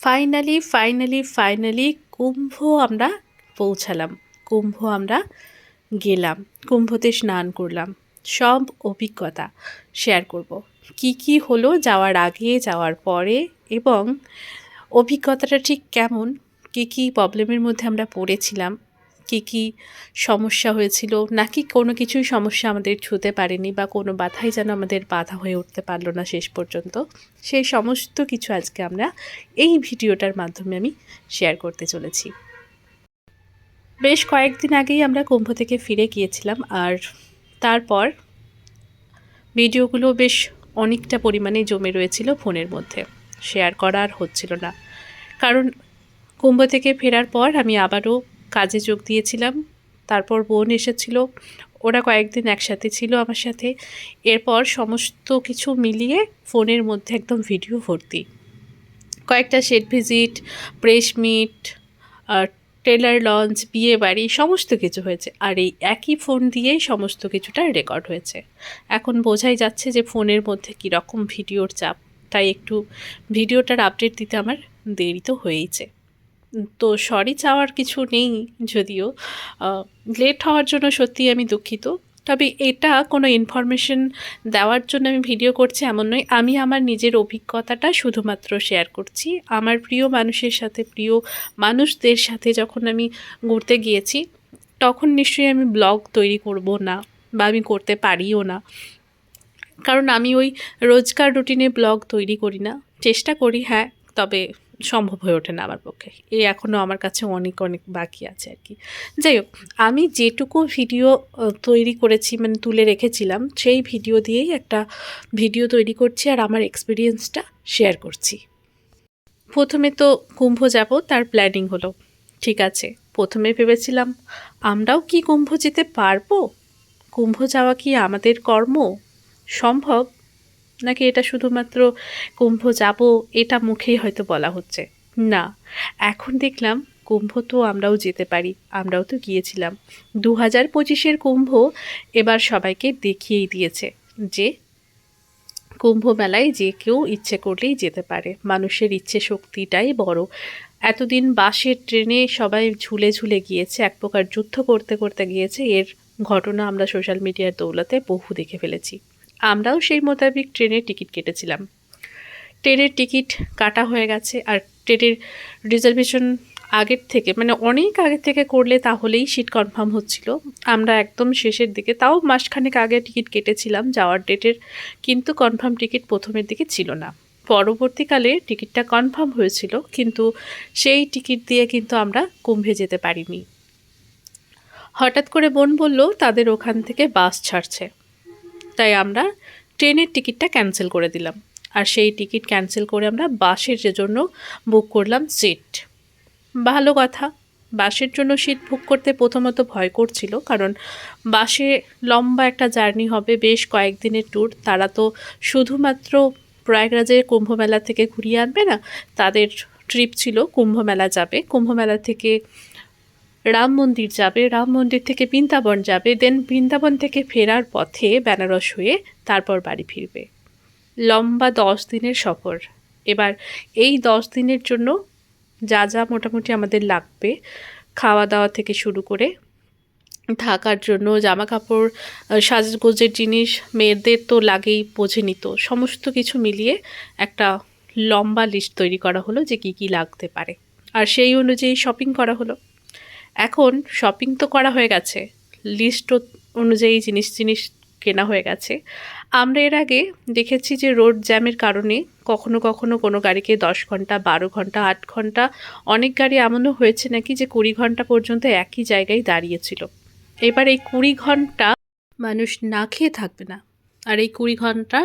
Finally finally finally কুম্ভ আমরা পৌঁছালাম। কুম্ভ আমরা গেলাম। কুম্ভতে স্নান করলাম। সব অভিজ্ঞতা শেয়ার করব। কি কি হলো যাওয়ার আগে, যাওয়ার পরে এবং অভিজ্ঞতাটা ঠিক কেমন? কি কি প্রবলেমের মধ্যে আমরা পড়েছিলাম? কি কি সমস্যা হয়েছিল, নাকি কোনো কিছুই সমস্যা আমাদের ছুতে পারেনি বা কোনো বাধাই যেন আমাদের বাধা হয়ে উঠতে পারল না শেষ পর্যন্ত? সেই সমস্ত কিছু আজকে আমরা এই ভিডিওটার মাধ্যমে আমি শেয়ার করতে চলেছি। বেশ কয়েকদিন আগেই আমরা কুম্ভ থেকে ফিরে গিয়েছিলাম আর তারপর ভিডিওগুলো বেশ অনেকটা পরিমাণে জমে রয়েছিল ফোনের মধ্যে। শেয়ার করা আর হচ্ছিল না। কারণ কুম্ভ থেকে ফেরার পর আমি আবারও কাজে যোগ দিয়েছিলাম। তারপর বোন এসেছিল। ওরা কয়েকদিন একসাথে ছিল আমার সাথে। এরপর সমস্ত কিছু মিলিয়ে ফোনের মধ্যে একদম ভিডিও ভর্তি। কয়েকটা set visit, press meet trailer launch, বিয়ে বাড়ি সমস্ত কিছু হয়েছে। আর এই একই ফোন দিয়েই সমস্ত কিছুটা রেকর্ড হয়েছে। এখন বোঝাই যাচ্ছে যে ফোনের মধ্যে কীরকম ভিডিওর চাপ। তাই একটু ভিডিওটার আপডেট দিতে আমার দেরি তো হয়েইছে। তো সরি চাওয়ার কিছু নেই যদিও। লেট হওয়ার জন্য সত্যিই আমি দুঃখিত। তবে এটা কোনো ইনফরমেশন দেওয়ার জন্য আমি ভিডিও করছি এমন নয়। আমি আমার নিজের অভিজ্ঞতাটা শুধুমাত্র শেয়ার করছি। আমার প্রিয় মানুষের সাথে, প্রিয় মানুষদের সাথে যখন আমি ঘুরতে গিয়েছি, তখন নিশ্চয়ই আমি ব্লগ তৈরি করব না বা আমি করতে পারিও না। কারণ আমি ওই রোজকার রুটিনে ব্লগ তৈরি করি না। চেষ্টা করি হ্যাঁ তবে সম্ভব হয়ে ওঠে না আমার পক্ষে। এই এখনও আমার কাছে অনেক অনেক বাকি আছে আর কি। যাই হোক, আমি যেটুকু ভিডিও তৈরি করেছি মানে তুলে রেখেছিলাম, সেই ভিডিও দিয়েই একটা ভিডিও তৈরি করছি আর আমার এক্সপিরিয়েন্সটা শেয়ার করছি। প্রথমে তো কুম্ভ যাব, তার প্ল্যানিং হলো। ঠিক আছে, প্রথমে ভেবেছিলাম, আমরাও কি কুম্ভ যেতে পারব? কুম্ভ যাওয়া কি আমাদের কর্ম? সম্ভব? নাকি এটা শুধুমাত্র কুম্ভ যাব, এটা মুখেই হয়তো বলা হচ্ছে? না, এখন দেখলাম কুম্ভ তো আমরাও যেতে পারি, আমরাও তো গিয়েছিলাম। দু হাজার পঁচিশের কুম্ভ এবার সবাইকে দেখিয়েই দিয়েছে যে কুম্ভ মেলায় যে কেউ ইচ্ছে করলেই যেতে পারে। মানুষের ইচ্ছে শক্তিটাই বড়। এতদিন বাসের ট্রেনে সবাই ঝুলে ঝুলে গিয়েছে, এক প্রকার যুদ্ধ করতে করতে গিয়েছে। এর ঘটনা আমরা সোশ্যাল মিডিয়ার দৌলতে বহু দেখে ফেলেছি। আমরাও সেই মোতাবেক ট্রেনের টিকিট কেটেছিলাম। ট্রেনের টিকিট কাটা হয়ে গেছে আর ট্রেনের রিজার্ভেশন আগের থেকে মানে অনেক আগের থেকে করলে তাহলেই সিট কনফার্ম হচ্ছিল। আমরা একদম শেষের দিকে, তাও মাসখানেক আগে টিকিট কেটেছিলাম যাওয়ার ডেটের, কিন্তু কনফার্ম টিকিট প্রথমের দিকে ছিল না। পরবর্তীকালে টিকিটটা কনফার্ম হয়েছিল, কিন্তু সেই টিকিট দিয়ে কিন্তু আমরা কুম্ভে যেতে পারিনি। হঠাৎ করে বোন বলল, তাদের ওখান থেকে বাস ছাড়ছে। তাই আমরা ট্রেনের টিকিটটা ক্যান্সেল করে দিলাম। আর সেই টিকিট ক্যান্সেল করে আমরা বাসের জন্য বুক করলাম সিট। ভালো কথা, বাসের জন্য সিট বুক করতে প্রথমত ভয় করছিল, কারণ বাসে লম্বা একটা জার্নি হবে, বেশ কয়েকদিনের ট্যুর। তারা তো শুধুমাত্র প্রয়াগরাজে কুম্ভমেলা থেকে ঘুরিয়ে আনবে না, তাদের ট্রিপ ছিল, কুম্ভমেলা যাবে। কুম্ভমেলা থেকে রাম মন্দির যাবে, রাম মন্দির থেকে বৃন্দাবন যাবে দেন বৃন্দাবন থেকে ফেরার পথে বেনারস হয়ে তারপর বাড়ি ফিরবে। লম্বা দশ দিনের সফর। এবার এই দশ দিনের জন্য যা যা মোটামুটি আমাদের লাগবে খাওয়া দাওয়া থেকে শুরু করে থাকার জন্য জামা কাপড় সাজগোজের জিনিস, মেয়েদের তো লাগেই বোঝে নিত। সমস্ত কিছু মিলিয়ে একটা লম্বা লিস্ট তৈরি করা হলো যে কী কী লাগতে পারে। আর সেই অনুযায়ী শপিং করা হলো। এখন শপিং তো করা হয়ে গেছে। লিস্ট অনুযায়ী জিনিস জিনিস কেনা হয়ে গেছে। আমরা এর আগে দেখেছি যে রোড জ্যামের কারণে কখনো কখনো কোনো গাড়িকে দশ ঘণ্টা, বারো ঘণ্টা, আট ঘণ্টা অনেক গাড়ি এমনও হয়েছে নাকি যে কুড়ি ঘণ্টা পর্যন্ত একই জায়গায় দাঁড়িয়েছিল। এবার এই কুড়ি ঘণ্টা মানুষ না খেয়ে থাকবে না। আর এই কুড়ি ঘণ্টা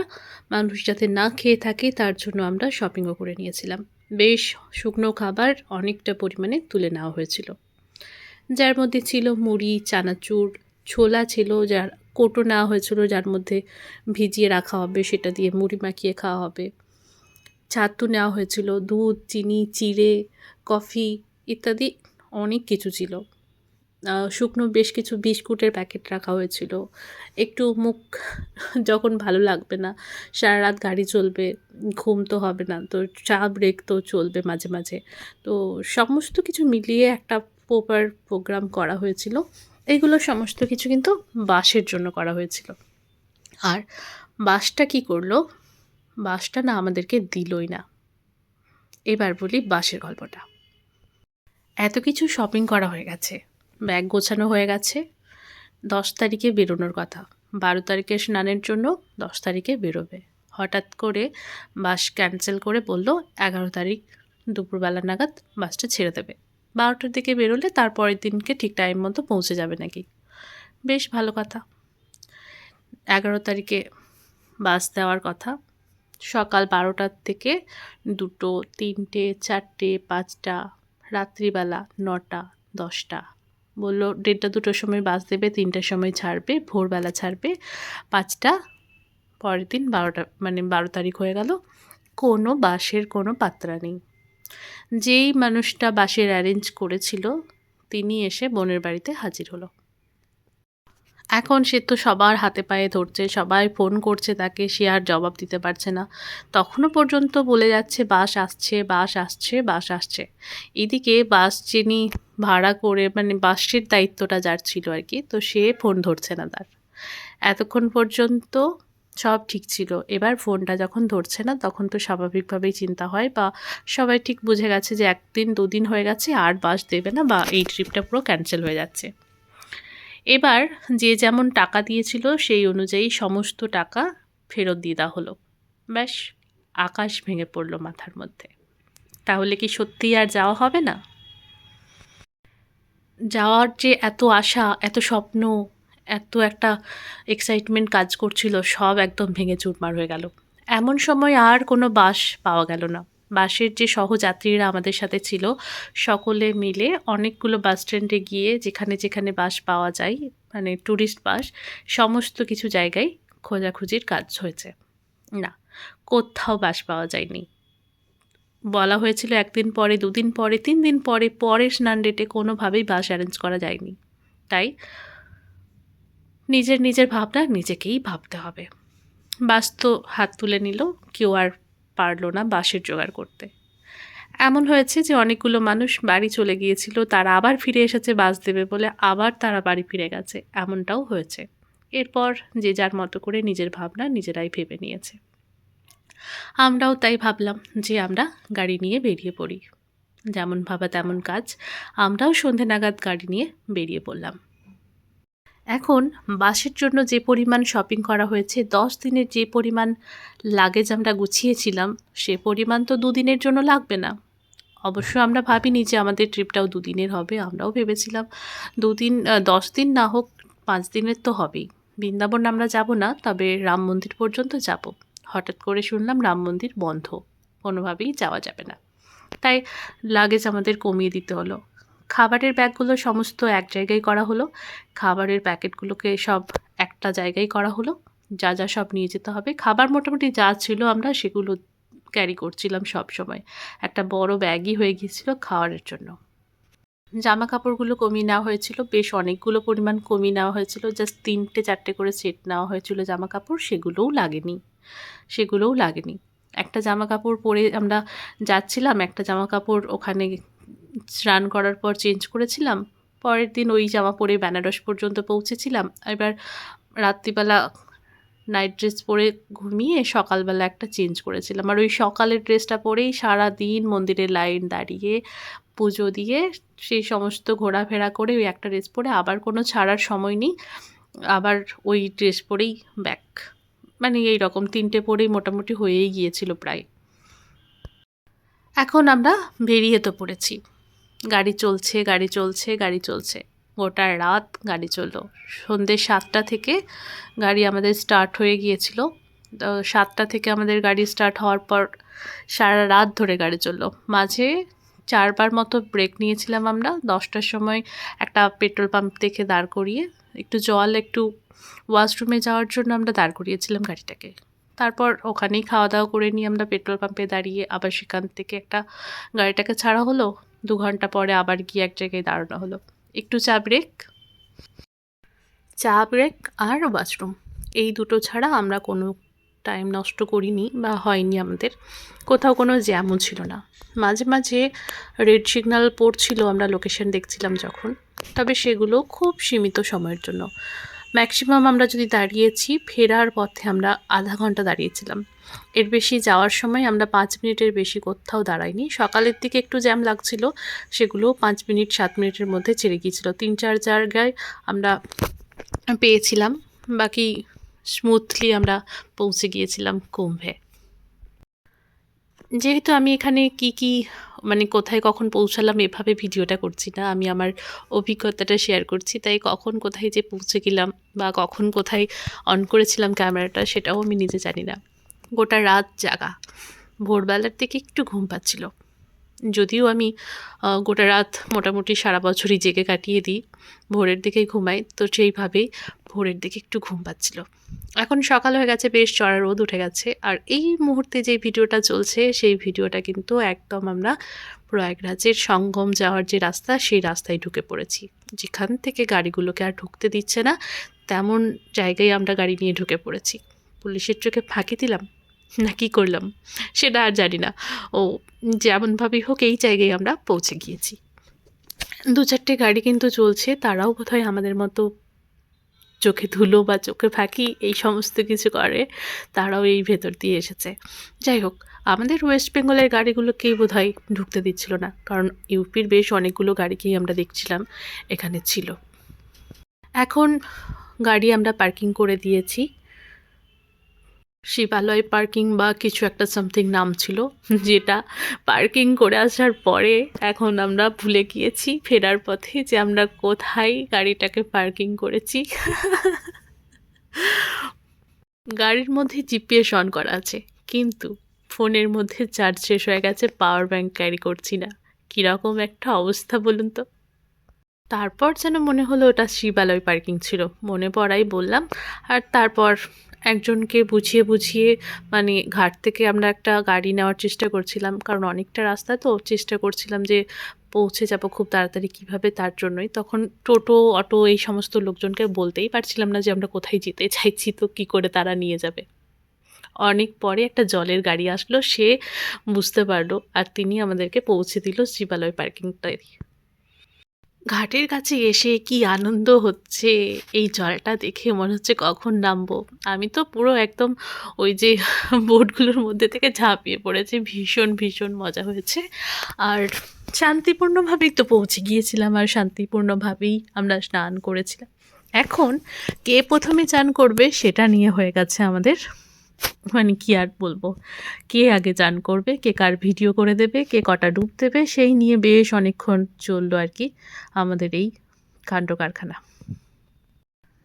মানুষ যাতে না খেয়ে থাকে তার জন্য আমরা শপিংও করে নিয়েছিলাম। বেশ শুকনো খাবার অনেকটা পরিমাণে তুলে নেওয়া হয়েছিল। যার মধ্যে ছিল মুড়ি, চানাচুর, ছোলা ছিল যার, কোটো নেওয়া হয়েছিল যার মধ্যে ভিজিয়ে রাখা হবে, সেটা দিয়ে মুড়ি মাখিয়ে খাওয়া হবে। ছাতু নেওয়া হয়েছিল, দুধ, চিনি, চিড়ে, কফি ইত্যাদি অনেক কিছু ছিল। শুকনো বেশ কিছু বিস্কুটের প্যাকেট রাখা হয়েছিল। একটু মুখ যখন ভালো লাগবে না, সারা রাত গাড়ি চলবে, ঘুম তো হবে না, তো চা ব্রেক তো চলবে মাঝে মাঝে। তো সমস্ত কিছু মিলিয়ে একটা প্রপার প্রোগ্রাম করা হয়েছিল। এগুলো সমস্ত কিছু কিন্তু বাসের জন্য করা হয়েছিল। আর বাসটা কি করল? বাসটা না আমাদেরকে দিলই না। এবার বলি বাসের গল্পটা। এত কিছু শপিং করা হয়ে গেছে। ব্যাগ গোছানো হয়ে গেছে। দশ তারিখে বেরোনোর কথা। বারো তারিখে স্নানের জন্য দশ তারিখে বেরোবে। হঠাৎ করে বাস ক্যান্সেল করে বলল, এগারো তারিখ দুপুরবেলা নাগাদ বাসটা ছেড়ে দেবে। বারোটার দিকে বেরোলে তারপরের দিনকে ঠিক টাইম মতো পৌঁছে যাবে নাকি? বেশ ভালো কথা। এগারো তারিখে বাস দেওয়ার কথা। সকাল বারোটার থেকে দুটো, তিনটে, চারটে, পাঁচটা, রাত্রিবেলা নটা, দশটা। বলল, দেড়টা, দুটোর সময় বাস দেবে, তিনটার সময় ছাড়বে, ভোরবেলা ছাড়বে। পাঁচটা, পরের দিন বারোটা মানে বারো তারিখ হয়ে গেল। কোনো বাসের কোনো পাত্রা নেই। যেই মানুষটা বাসের অ্যারেঞ্জ করেছিল, তিনি এসে বোনের বাড়িতে হাজির হলো। এখন সে তো সবার হাতে পায়ে ধরছে, সবাই ফোন করছে তাকে, সে আর জবাব দিতে পারছে না। তখনও পর্যন্ত বলে যাচ্ছে বাস আসছে বাস আসছে বাস আসছে। এদিকে বাস যিনি ভাড়া করে মানে বাসের দায়িত্বটা যার ছিল আর কি, তো সে ফোন ধরছে না তার। এতক্ষণ পর্যন্ত সব ঠিক ছিল। এবার ফোনটা যখন ধরছে না, তখন তো স্বাভাবিকভাবেই চিন্তা হয় বা সবাই ঠিক বুঝে গেছে যে একদিন, দুদিন হয়ে গেছে, আর বাস দেবে না বা এই ট্রিপটা পুরো ক্যান্সেল হয়ে যাচ্ছে। এবার যে যেমন টাকা দিয়েছিল, সেই অনুযায়ী সমস্ত টাকা ফেরত দিয়ে দেওয়া হলো। ব্যাস, আকাশ ভেঙে পড়ল মাথার মধ্যে। তাহলে কি সত্যি আর যাওয়া হবে না? যাওয়ার যে এত আশা, এত স্বপ্ন এত একটা এক্সাইটমেন্ট কাজ করছিল, সব একদম ভেঙে চুরমার হয়ে গেল। এমন সময় আর কোনো বাস পাওয়া গেল না। বাসের যে সহযাত্রীরা আমাদের সাথে ছিল, সকলে মিলে অনেকগুলো বাস স্ট্যান্ডে গিয়ে যেখানে যেখানে বাস পাওয়া যায় মানে ট্যুরিস্ট বাস, সমস্ত কিছু জায়গায় খোঁজাখুঁজির কাজ হয়েছে। না, কোথাও বাস পাওয়া যায়নি। বলা হয়েছিল একদিন পরে, দুদিন পরে, তিন দিন পরে, পরের স্নান ডেটে কোনোভাবেই বাস অ্যারেঞ্জ করা যায়নি। তাই নিজের নিজের ভাবনা নিজেকেই ভাবতে হবে। বাস তো হাত তুলে নিল, কেউ আর পারল না বাসের জোগাড় করতে। এমন হয়েছে যে অনেকগুলো মানুষ বাড়ি চলে গিয়েছিল, তারা আবার ফিরে এসেছে বাস দেবে বলে আবার তারা বাড়ি ফিরে গেছে, এমনটাও হয়েছে। এরপর যে যার মতো করে নিজের ভাবনা নিজেরাই ভেবে নিয়েছে। আমরাও তাই ভাবলাম যে আমরা গাড়ি নিয়ে বেরিয়ে পড়ি। যেমন ভাবা তেমন কাজ, আমরাও সন্ধে নাগাদ গাড়ি নিয়ে বেরিয়ে পড়লাম। এখন বাসের জন্য যে পরিমাণ শপিং করা হয়েছে, দশ দিনের যে পরিমাণ লাগেজ আমরা গুছিয়েছিলাম, সে পরিমাণ তো দুদিনের জন্য লাগবে না। অবশ্য আমরা ভাবিনি যে আমাদের ট্রিপটাও দুদিনের হবে, আমরাও ভেবেছিলাম দুদিন দশ দিন না হোক, পাঁচ দিনের তো হবেই। বৃন্দাবন আমরা যাব না, তবে রাম মন্দির পর্যন্ত যাব। হঠাৎ করে শুনলাম রাম মন্দির বন্ধ, কোনোভাবেই যাওয়া যাবে না। তাই লাগেজ আমাদের কমিয়ে দিতে হলো। খাবারের ব্যাগগুলো সমস্ত এক জায়গায় করা হলো। খাবারের প্যাকেটগুলোকে সব একটা জায়গায় করা হলো। যা যা সব নিয়ে যেতে হবে। খাবার মোটামুটি যা ছিল আমরা সেগুলো ক্যারি করছিলাম সব সময়। একটা বড় ব্যাগই হয়ে গিয়েছিল খাওয়ারের জন্য। জামা কাপড়গুলো কমিয়ে নেওয়া হয়েছিল। বেশ অনেকগুলো পরিমাণ কমিয়ে নেওয়া হয়েছিল। জাস্ট তিনটে চারটে করে সেট নেওয়া হয়েছিল জামা কাপড় সেগুলোও লাগেনি। সেগুলোও লাগেনি। একটা জামা কাপড় পরে আমরা যাচ্ছিলাম। একটা জামা কাপড় ওখানে স্নান করার পর চেঞ্জ করেছিলাম। পরের দিন ওই জামা পরে বেনারস পর্যন্ত পৌঁছেছিলাম। এবার রাত্রিবেলা নাইট ড্রেস পরে ঘুমিয়ে সকালবেলা একটা চেঞ্জ করেছিলাম। আর ওই সকালের ড্রেসটা পরেই সারা দিন মন্দিরের লাইন দাঁড়িয়ে পুজো দিয়ে সেই সমস্ত ঘোরাফেরা করে ওই একটা ড্রেস পরে আবার কোনো ছাড়ার সময় নেই। আবার ওই ড্রেস পরেই ব্যাক মানে এই রকম তিনটে পরেই মোটামুটি হয়েই গিয়েছিল প্রায়। এখন আমরা বেরিয়ে তো পড়েছি। গাড়ি চলছে গাড়ি চলছে গাড়ি চলছে। গোটা রাত গাড়ি চলল। সন্ধ্যে সাতটা থেকে গাড়ি আমাদের স্টার্ট হয়ে গিয়েছিল। তো সাতটা থেকে আমাদের গাড়ি স্টার্ট হওয়ার পর সারা রাত ধরে গাড়ি চলল। মাঝে চারবার মতো ব্রেক নিয়েছিলাম আমরা। দশটার সময় একটা পেট্রোল পাম্প থেকে দাঁড় করিয়ে, একটু জল, একটু ওয়াশরুমে যাওয়ার জন্য আমরা দাঁড় করিয়েছিলাম গাড়িটাকে। তারপর ওখানেই খাওয়া দাওয়া করে নিয়ে আমরা পেট্রোল পাম্পে দাঁড়িয়ে আবার সেখান থেকে একটা গাড়িটাকে ছাড়া হলো। দু ঘণ্টা পরে আবার গিয়ে এক জায়গায় দাঁড়ানো হলো। একটু চা ব্রেক চা ব্রেক আর ওয়াশরুম এই দুটো ছাড়া আমরা কোনো টাইম নষ্ট করিনি বা হয়নি আমাদের। কোথাও কোনো জ্যামও ছিল না। মাঝে মাঝে রেড সিগন্যাল পড়ছিল, আমরা লোকেশন দেখছিলাম যখন। তবে সেগুলো খুব সীমিত সময়ের জন্য। ম্যাক্সিমাম আমরা যদি দাঁড়িয়েছি, ফেরার পথে আমরা আধা ঘণ্টা দাঁড়িয়েছিলাম। এর বেশি যাওয়ার সময় আমরা পাঁচ মিনিটের বেশি কোথাও দাঁড়াইনি। সকালের দিকে একটু জ্যাম লাগছিল, সেগুলো পাঁচ মিনিট, সাত মিনিটের মধ্যে ছেড়ে গিয়েছিল। তিন, চার জায়গায় আমরা পেয়েছিলাম, বাকি স্মুথলি আমরা পৌঁছে গিয়েছিলাম কুম্ভে। যেহেতু আমি এখানে কি কি মানে কোথায় কখন পৌঁছালাম এভাবে ভিডিওটা করছি না। আমি আমার অভিজ্ঞতাটা শেয়ার করছি। তাই কখন কোথায় যে পৌঁছে গেলাম বা কখন কোথায় অন করেছিলাম ক্যামেরাটা সেটাও আমি নিজে জানি না। গোটা রাত জাগা। ভোরবেলার দিকে একটু ঘুম পাচ্ছিল। যদিও আমি গোটা রাত মোটামুটি সারা বছরই জেগে কাটিয়ে দিই। ভোরের দিকে ঘুমাই। তো সেইভাবেই ভোরের দিকে একটু ঘুম পাচ্ছিল। এখন সকাল হয়ে গেছে, বেশ চড়া রোদ উঠে গেছে। আর এই মুহূর্তে যে ভিডিওটা চলছে, সেই ভিডিওটা কিন্তু একদম আমরা প্রয়াগরাজের সঙ্গম যাওয়ার যে রাস্তা, সেই রাস্তায় ঢুকে পড়েছি। যেখান থেকে গাড়িগুলোকে আর ঢুকতে দিচ্ছে না, তেমন জায়গায় আমরা গাড়ি নিয়ে ঢুকে পড়েছি। পুলিশের চোখে ফাঁকি দিলাম? না, কি করলাম? সেটা আর জানি না। ও, যেমনভাবেই হোক এই জায়গায় আমরা পৌঁছে গিয়েছি। দু চারটে গাড়ি কিন্তু চলছে, তারাও বোধহয় আমাদের মতো চোখে ধুলো বা চোখে ফাঁকি এই সমস্ত কিছু করে, তারাও এই ভেতর দিয়ে এসেছে। যাই হোক, আমাদের ওয়েস্ট বেঙ্গলের গাড়িগুলোকেই বোধ হয় ঢুকতে দিচ্ছিল না, কারণ ইউপির বেশ অনেকগুলো গাড়িকেই আমরা দেখছিলাম, এখানে ছিল। এখন গাড়ি আমরা পার্কিং করে দিয়েছি। শিবালয় পার্কিং বা কিছু একটা সামথিং নাম ছিল, যেটা পার্কিং করে আসার পরে এখন আমরা ভুলে গিয়েছি ফেরার পথে যে আমরা কোথায় গাড়িটাকে পার্কিং করেছি। গাড়ির মধ্যে জিপিএস অন করা আছে, কিন্তু ফোনের মধ্যে চার্জ শেষ হয়ে গেছে পাওয়ার ব্যাংক ক্যারি করছি না। কীরকম একটা অবস্থা বলুন তো? তারপর যেন মনে হলো ওটা শিবালয় পার্কিং ছিল, মনে পড়াই বললাম। আর তারপর একজনকে বুঝিয়ে বুঝিয়ে মানে ঘাট থেকে আমরা একটা গাড়ি নেওয়ার চেষ্টা করছিলাম। কারণ অনেকটা রাস্তা তো, চেষ্টা করছিলাম যে পৌঁছে যাব খুব তাড়াতাড়ি কীভাবে তার জন্যই। তখন টোটো, অটো এই সমস্ত লোকজনকে বলতেই পারছিলাম না যে আমরা কোথায় যেতে চাইছি তো কি করে তারা নিয়ে যাবে। অনেক পরে একটা জলের গাড়ি আসলো, সে বুঝতে পারল আর তিনি আমাদেরকে পৌঁছে দিল শিবালয় পার্কিংটায়। ঘাটের কাছে এসে কি আনন্দ হচ্ছে? এই জলটা দেখে মনে হচ্ছে কখন নামবো? আমি তো পুরো একদম ওই যে বোটগুলোর মধ্যে থেকে ঝাঁপিয়ে পড়েছি। ভীষণ ভীষণ মজা হয়েছে। আর শান্তিপূর্ণভাবেই তো পৌঁছে গিয়েছিলাম আর শান্তিপূর্ণভাবেই আমরা স্নান করেছিলাম। এখন কে প্রথমে চান করবে সেটা নিয়ে হয়ে গেছে আমাদের মানে কি আর বলব? কে আগে চান করবে? কে কার ভিডিও করে দেবে? কে কটা ডুব দেবে? সেই নিয়ে বেশ অনেকক্ষণ চলল আর কি আমাদের এই কাণ্ড কারখানা।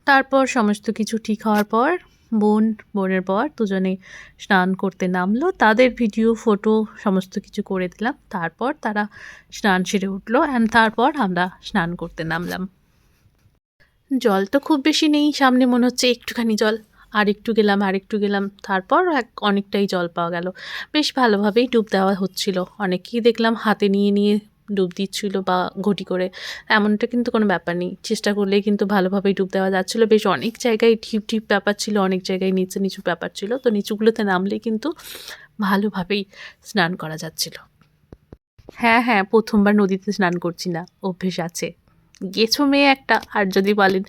তারপর সমস্ত কিছু ঠিক হওয়ার পর, বোন, বোনের পর দুজনে স্নান করতে নামলো। তাদের ভিডিও, ফটো সমস্ত কিছু করে দিলাম। তারপর তারা স্নান সেরে উঠল অ্যান্ড তারপর আমরা স্নান করতে নামলাম। জল তো খুব বেশি নেই, সামনে মনে হচ্ছে একটুখানি জল। আর একটু গেলাম আর একটু গেলাম। তারপর এক অনেকটাই জল পাওয়া গেল। বেশ ভালোভাবেই ডুব দেওয়া হচ্ছিল। অনেকেই দেখলাম হাতে নিয়ে নিয়ে ডুব দিচ্ছিল বা ঘটি করে। এমনটা কিন্তু কোনো ব্যাপার নেই। চেষ্টা করলেই কিন্তু ভালোভাবেই ডুব দেওয়া যাচ্ছিল। বেশ অনেক জায়গায় ঢিপ ঢিপ ব্যাপার ছিল, অনেক জায়গায় নিচে, নিচু ব্যাপার ছিল। তো নিচুগুলোতে নামলে কিন্তু ভালোভাবেই স্নান করা যাচ্ছিল। হ্যাঁ হ্যাঁ প্রথমবার নদীতে স্নান করছি না। অভ্যেস আছে। গেছো মেয়ে একটা? আর যদি বলেন,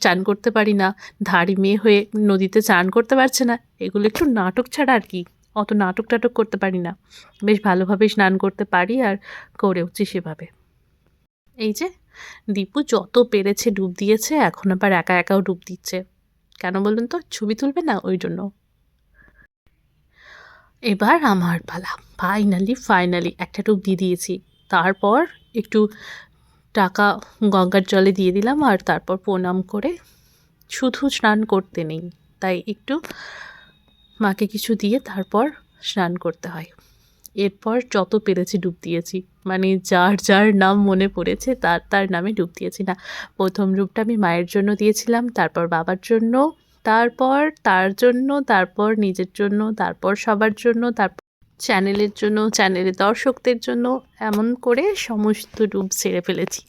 চান করতে পারি না ধাড়ি মেয়ে হয়ে নদীতে চান করতে পারছে না, এগুলো একটু নাটক ছাড়া আর কি, অত নাটক টাটক করতে পারি না। বেশ ভালোভাবেই স্নান করতে পারি আর করেওছি সেভাবে। এই যে, দীপু যত পেরেছে ডুব দিয়েছে, এখন আবার একা একাও ডুব দিচ্ছে। কেন বলুন তো, ছবি তুলবে না ওই জন্য? এবার আমার পালা। ফাইনালি ফাইনালি একটা ডুব দিয়ে দিয়েছি। তারপর একটু টাকা গঙ্গার জলে দিয়ে দিলাম আর তারপর প্রণাম করে শুধু স্নান করতে নেই। তাই একটু মাকে কিছু দিয়ে তারপর স্নান করতে হয়। এরপর যত পেরেছি ডুব দিয়েছি। মানে যার যার নাম মনে পড়েছে তার তার নামে ডুব দিয়েছি না। প্রথম ডুবটা আমি মায়ের জন্য দিয়েছিলাম, তারপর বাবার জন্য, তারপর তার জন্য, তারপর নিজের জন্য, তারপর সবার জন্য, তারপর চ্যানেলের জন্য চ্যানেলের দর্শকদের জন্য এমন করে সমস্ত ডুব সেরে ফেলেছি।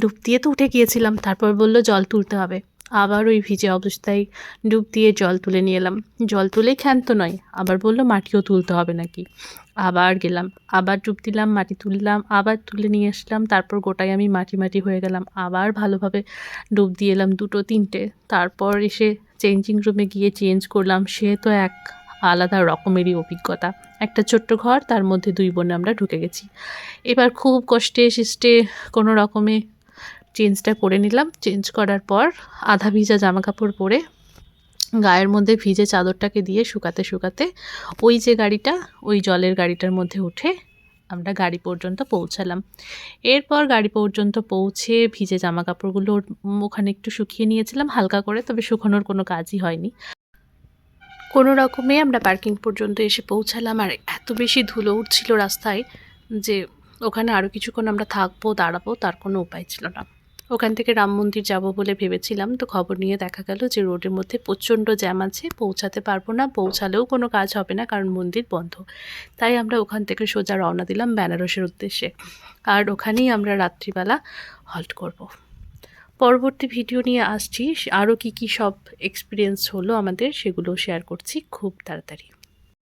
ডুব দিয়ে তো উঠে গিয়েছিলাম, তারপর বলল, জল তুলতে হবে। আবার ওই ভিজে অবস্থায় ডুব দিয়ে জল তুলে নিয়ে এলাম। জল তুলেই ক্ষান্ত নয়, আবার বলল, মাটিও তুলতে হবে নাকি? আবার গেলাম, আবার ডুব দিলাম, মাটি তুললাম, আবার তুলে নিয়ে আসলাম, তারপর গোটায় আমি মাটি মাটি হয়ে গেলাম, আবার ভালোভাবে ডুব দিয়ে এলাম দুটো, তিনটে। তারপর এসে চেঞ্জিং রুমে গিয়ে চেঞ্জ করলাম, সে তো এক আলাদা রকমেরই অভিজ্ঞতা। একটা ছোট্ট ঘর, তার মধ্যে দুই বোনে আমরা ঢুকে গেছি। এবার খুব কষ্টে সিস্টে কোনো রকমে চেঞ্জটা করে নিলাম। চেঞ্জ করার পর আধা ভিজা জামা কাপড় পরে গায়ের মধ্যে ভিজে চাদরটাকে দিয়ে শুকাতে শুকাতে ওই যে গাড়িটা, ওই জলের গাড়িটার মধ্যে উঠে আমরা গাড়ি পর্যন্ত পৌঁছালাম। এরপর গাড়ি পর্যন্ত পৌঁছে ভিজে জামা কাপড়গুলো ওখানে একটু শুকিয়ে নিয়েছিলাম হালকা করে, তবে শুকানোর কোনো কাজই হয়নি। কোনো রকমে আমরা পার্কিং পর্যন্ত এসে পৌঁছালাম, আর এত বেশি ধুলো উঠছিল রাস্তায় যে ওখানে আরও কিছুক্ষণ আমরা থাকব, দাঁড়াবো, তার কোনো উপায় ছিল না ওখান থেকে রাম মন্দির যাব বলে ভেবেছিলাম, তো খবর নিয়ে দেখা গেল যে রোডের মধ্যে প্রচণ্ড জ্যাম আছে, পৌঁছাতে পারব না, পৌঁছালেও কোনো কাজ হবে না, কারণ মন্দির বন্ধ তাই আমরা ওখান থেকে সোজা রওনা দিলাম বেনারসের উদ্দেশ্যে, আর ওখানেই আমরা রাত্রিবেলা হল্ট করব। পরবর্তী ভিডিও নিয়ে আসছি। আরও কি কি সব এক্সপিরিয়েন্স হলো আমাদের সেগুলো শেয়ার করছি খুব তাড়াতাড়ি।